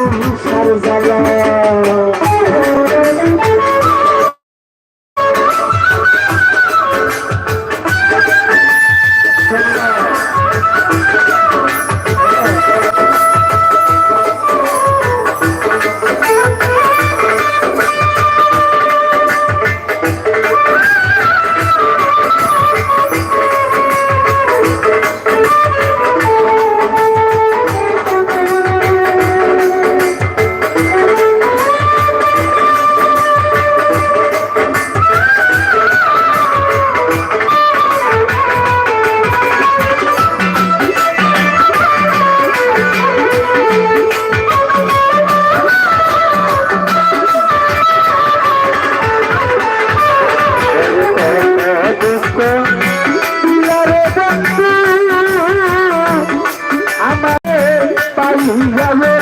সংসার জ্বালা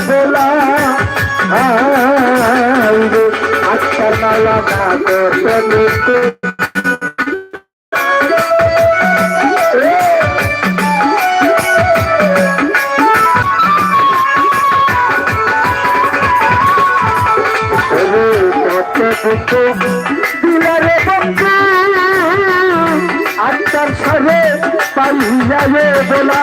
বলা। আচ্ছা নালা দিলারে বন্ধু আত্মার সাথে পাইয়াবে বলা।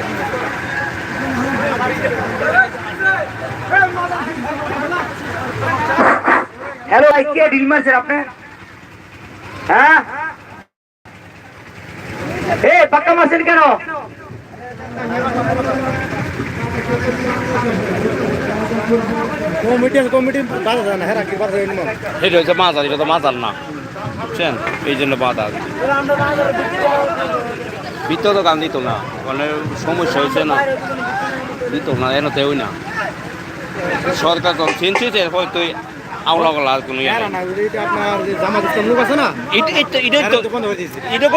হ্যালো ভাই কে ডিল মারছেন আপনি? হ্যাঁ? এ পাক্কা মারছেন কেন? কমিটি কমিটি বাধা দেয় হ্যাঁ কি বাধা দেয় এটা হচ্ছে মাজার এটা তো মাজার না। বুঝছেন? এই জন্য বাধা ভিতর তো গান দিত না মানে সমস্যা হয়েছে না। দিত না এন তেও না। সরকার তো এরপর তুই আওলা গলা আর কোনো হ্যাঁ এটা হ্যাঁ,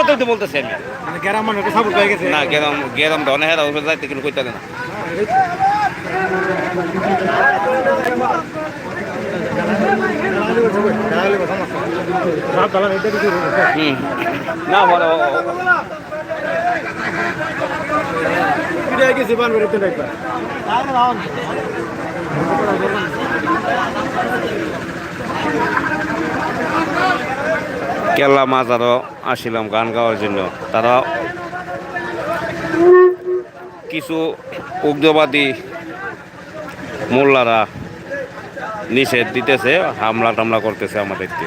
তো হয়ে বলতেছি আমি মানে গ্রাম মানুষ সাপোর্ট হয়ে গেছে। না গেরাম গেরাম ধনে হেরা ওষুধ যাইতে কিন্তু কইতে না। কিছু হুম। না বলো একবার। কেল্লা মাজারও আসিলাম গান গাওয়ার জন্য। তারা কিছু উগ্রবাদী মোল্লারা নিষেধ দিতেছে, হামলা টামলা করতেছে আমাদেরকে।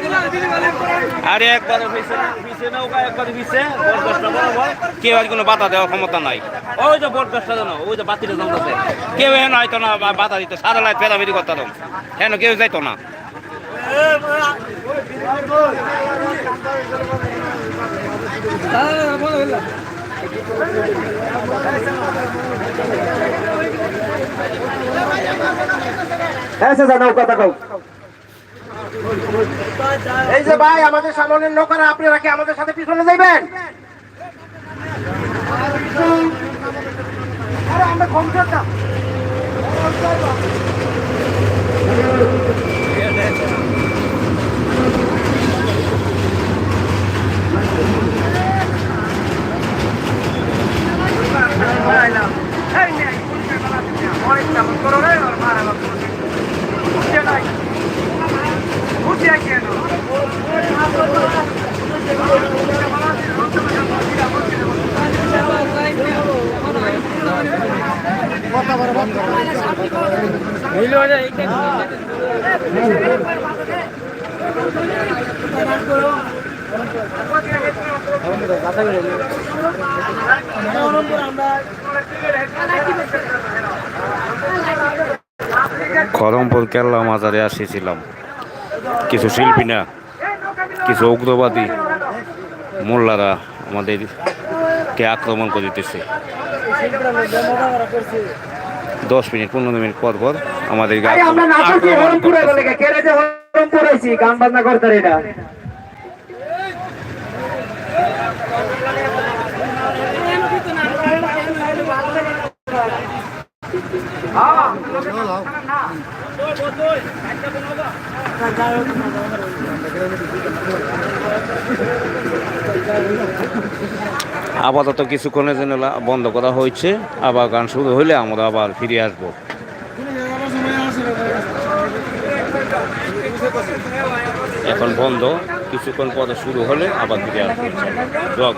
আরে একবার পিছে নৌকা, একবার পিছে বরগাছটা বরাবর। কেউ আর কোনো বাধা দেওয়ার ক্ষমতা নাই। ওই যে বরগাছটা জানো, ওই যে বাতিটা জ্বলতেছে। কেউ হেন হয়তো না বাধা দিত, সারা লাইট ফেরাফেরি করতাম হেন কেউ যাইতো না। চাচা নাও কথা কও এই যে ভাই আমাদের সামনের নৌকারা আপনারা কি আমাদের সাথে পিছনে যাইবেন? আমরা কম খরমপুর কেরলা মাজারে আসেছিলাম কিছু শিল্পী না কিছু উগ্রবাদী মোল্লারা আমাদেরকে আক্রমণ করে দিতেছে। দশ মিনিট পনেরো মিনিট পর পর আমাদেরকে ভাই আপাতত কিছুক্ষণের জন্য বন্ধ করা হয়েছে। আবার গান শুরু হলে আমরা আবার ফিরে আসব। এখন বন্ধ। কিছুক্ষণ পরে শুরু হলে আবার ফিরে আসব। দোয়া